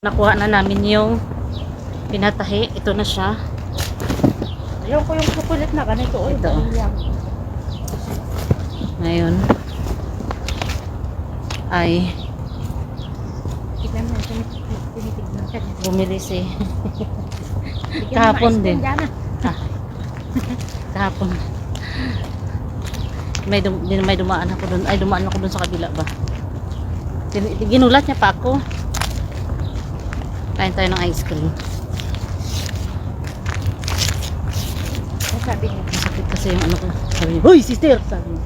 Nakuha na namin yung pinatahi. Ito na siya. Ayun ko yung chocolate na ganito. Uy, Ito. Ngayon ay bumili si Kahapon din. ah. ah, kahapon. May, dum, may dumaan ako doon. Ay, dumaan ako doon sa kabila ba? Ginulat niya pa ako. Kain tayo ng ice cream. Ang Sabi niya, Masakit kasi yung ano ko. Sabi niya, Hoy, sister! Sabi niya.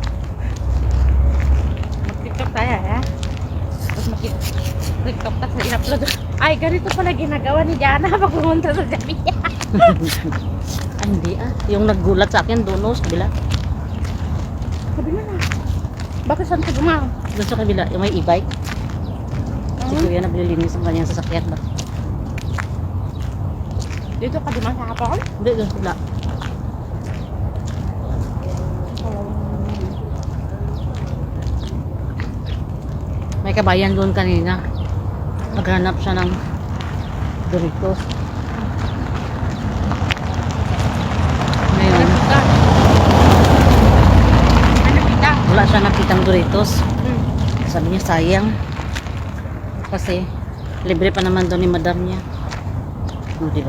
mag-tiktok tayo, ha? Tapos mag-tiktok tapos i-upload. Ay, ganito pala ginagawa ni Jana pag pumunta sa Jamia. Ah, hindi ah. Yung naggulat sa akin doon no, sa kabila. Na. Bakit saan ka gumawa? Doon sa kabila, yung may e-bike. Si Hmm? Kuya naglilinis ng kanyang sasakyan ba? Dito ka dumaan sa hapon? Hindi, doon sa kabila. May kabayan doon kanina. Naghanap siya ng Doritos. Ngayon, kita. wala siya nakitang Doritos. Hmm. Sabi niya sayang. Kasi libre pa naman doon ni madam niya. O, di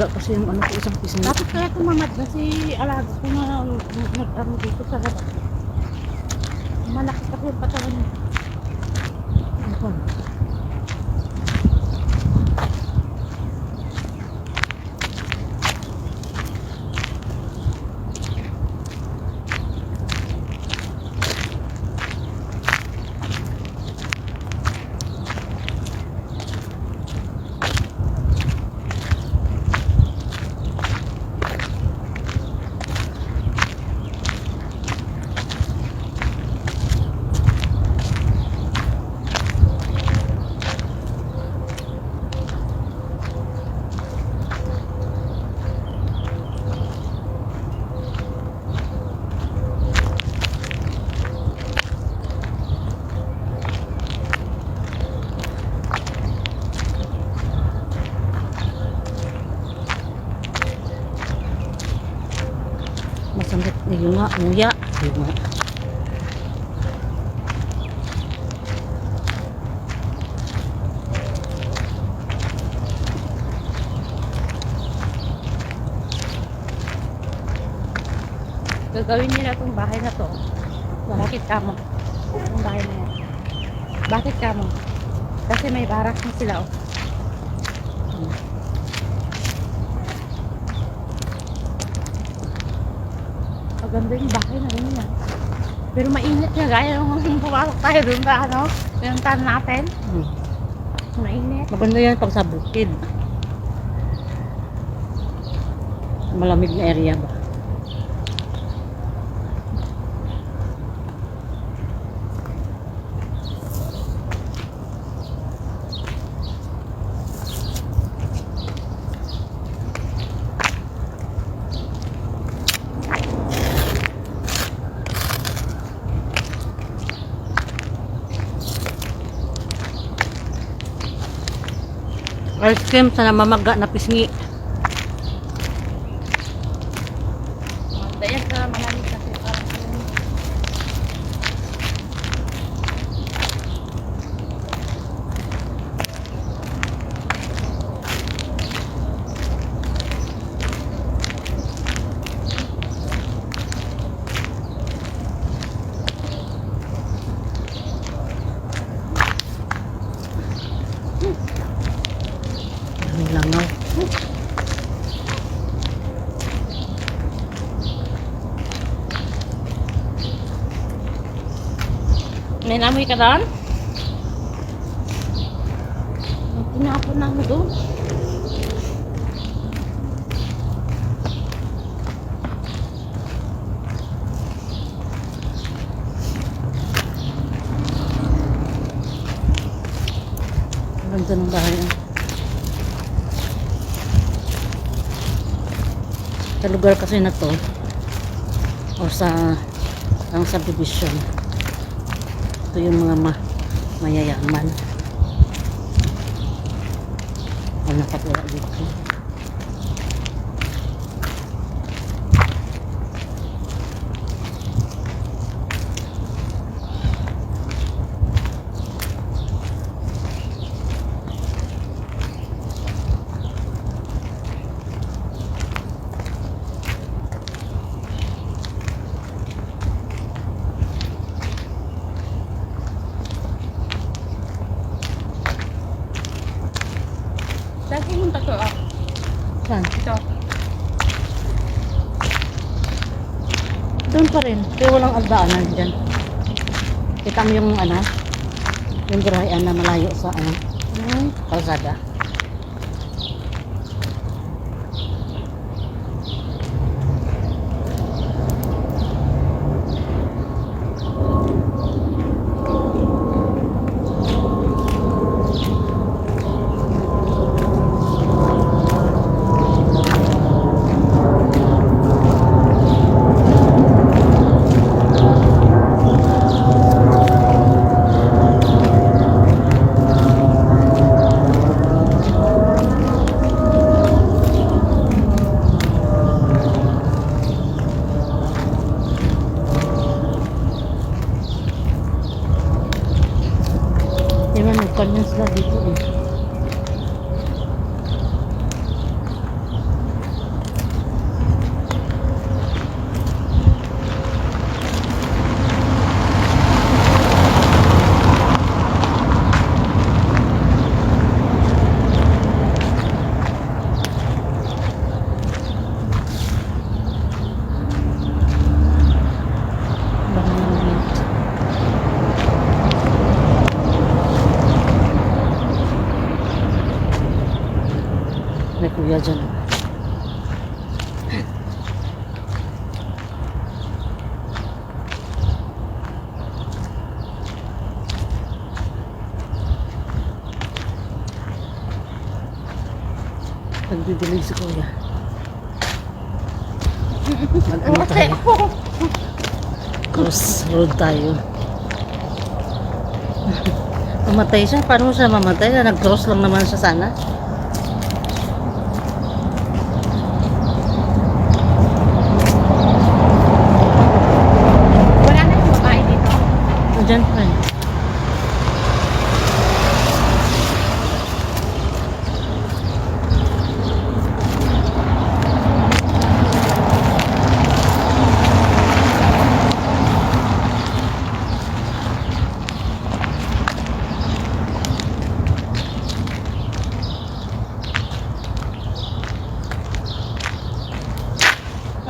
ba? Namaga kasi yung ano ko isang piso na. Bakit kaya tumamad na si Alaga ko na nag-ano dito sa labas? Malaki kasi yung patawan niya. Masangit na yung nga, nguya. Yung nga. Gagawin nila itong bahay na to. Bakit ka mo? Itong bahay na yan. Bakit ka mo? Kasi may barak na sila oh. Maganda yung bahay na rin yan. Pero mainit nga gaya nung pumasok tayo dun sa ano, yung tan natin. Hmm. Mainit. Maganda yan pag sa bukid. Malamig na area ba? Ice cream sa namamaga na pisngi. May namoy ka doon? Tinapon na mo doon. Ganda ng bahay. ah. Sa lugar kasi na to, o sa ang subdivision, ito yung mga ma mayayaman. Ang nakatira dito. Saan pumunta to? Ah, Ito. Doon pa rin. Pero walang agdaanan dyan. Kita mo yung ano, yung birayan na malayo sa ano, Hmm. kalsada. Di ba nagkanyan sila dito eh. Baka naman yun. May kuya dyan. Nagbibilig si kuya. Mag-ano tayo? Cross road tayo. Mamatay siya. Paano siya mamatay? Nag-cross lang naman siya sana. Wala na yung babae dito. Diyan pa rin.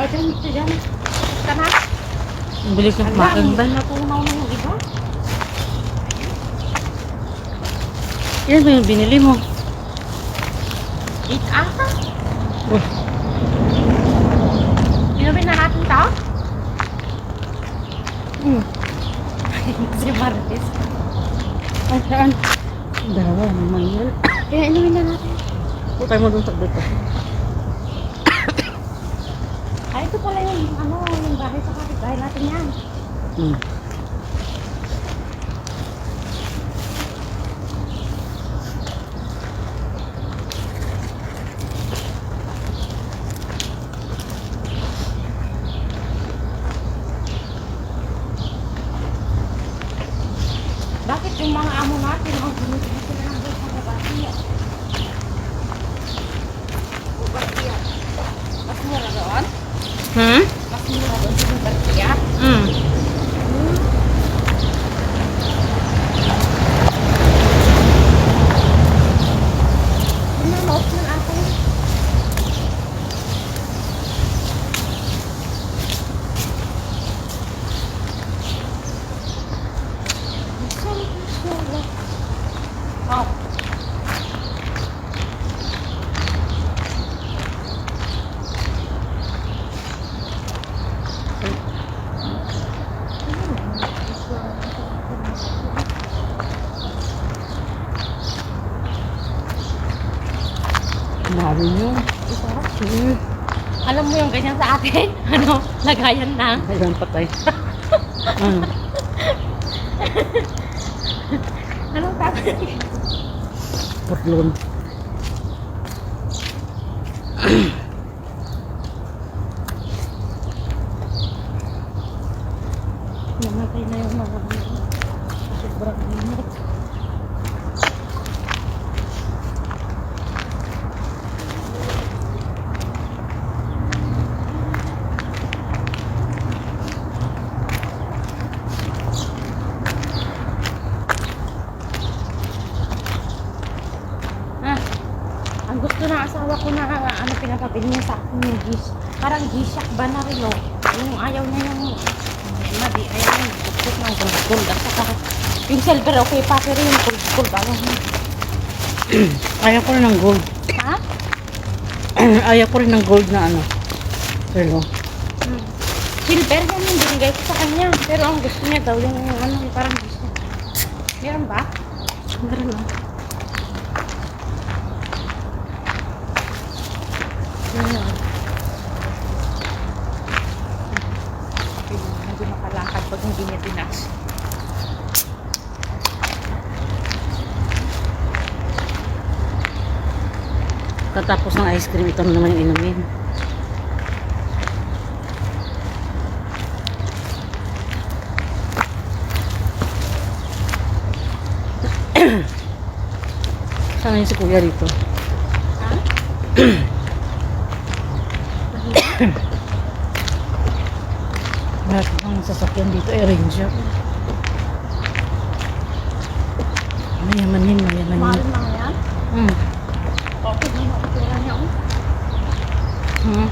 O, dyan, dito, dyan. Tama. Bilis ng kumain ba? Natunaw na yung iba. Yan ba yung binili mo? Eat ata. Oh, Inumin na natin to? hmm. si Martes. Ay, saan? Dalawa, naman yan. Kaya inumin na natin. Mo dun sa dito. Ay, ito pala yung, ano, yung bahay sa kapitbahay natin yan. Hmm. Mm. Yung ganyan sa atin? Ano? Lagayan na. Kailan patay. ano? Anong tawag? Putlon. Namatay na yung mga ano. Sobrang init. Ah, ang gusto ng asawa ko na ano pinapabili niya gish. Parang gisyak ba na rin oh. Yung ayaw niya yung madi, ayaw niya yung bukot ng gold gold. At saka yung silver okay pa pero yung gold gold ayaw niya. Ayaw ko rin ng gold. Ha? Ayaw ko rin ng gold na ano. Pero, Hmm. Silver yan yung binigay ko sa kanya. Pero ang gusto niya daw yung ano yung parang gisyak. Meron ba? meron lang. Meron makalakad pag hindi niya tinas. Katapos ng ice cream, ito na naman yung inumin. Sana yung si kuya dito? Ha? Lahat ng sasakyan dito ay ranger. Mayamanin, mayamanin. Mahal mga yan. Hmm. Okay, di mo itsura niya. oh. Hmm.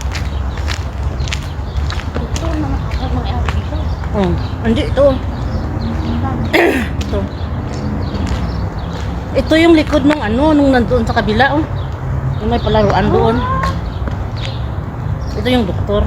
Ito naman ako mga LP ko. Oh, hindi ito. Ito. Ito yung likod ng ano, nung nandoon sa kabila, oh. Yung may palaruan doon. Ito yung doktor.